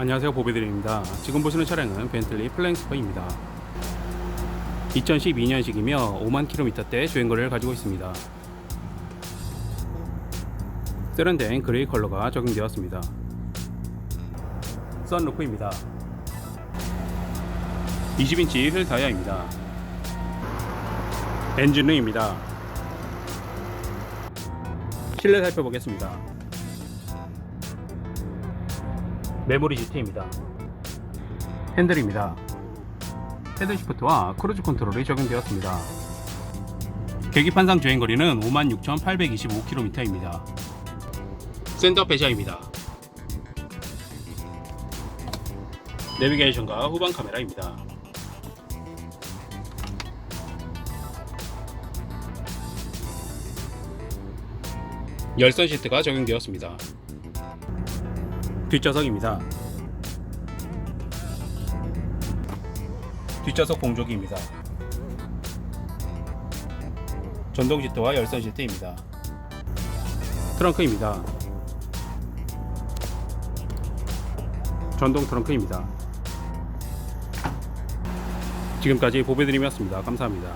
안녕하세요. 보배드립니다. 지금 보시는 차량은 벤틀리 플랭스퍼입니다. 2012년식이며 5만 킬로미터대 주행거리를 가지고 있습니다. 세련된 그레이 컬러가 적용되었습니다. 썬루프입니다. 20인치 휠 타이어입니다. 엔진룸입니다. 실내 살펴보겠습니다 메모리 GT입니다. 핸들입니다. 헤드 시프트와 크루즈 컨트롤이 적용되었습니다. 계기판상 주행거리는 56,825km입니다. 센터 배시아입니다. 내비게이션과 후방 카메라입니다. 열선 시트가 적용되었습니다. 뒷좌석입니다. 뒷좌석 공조기입니다. 전동 시트와 열선 시트입니다. 트렁크입니다. 전동 트렁크입니다. 지금까지 보배드림이었습니다. 감사합니다.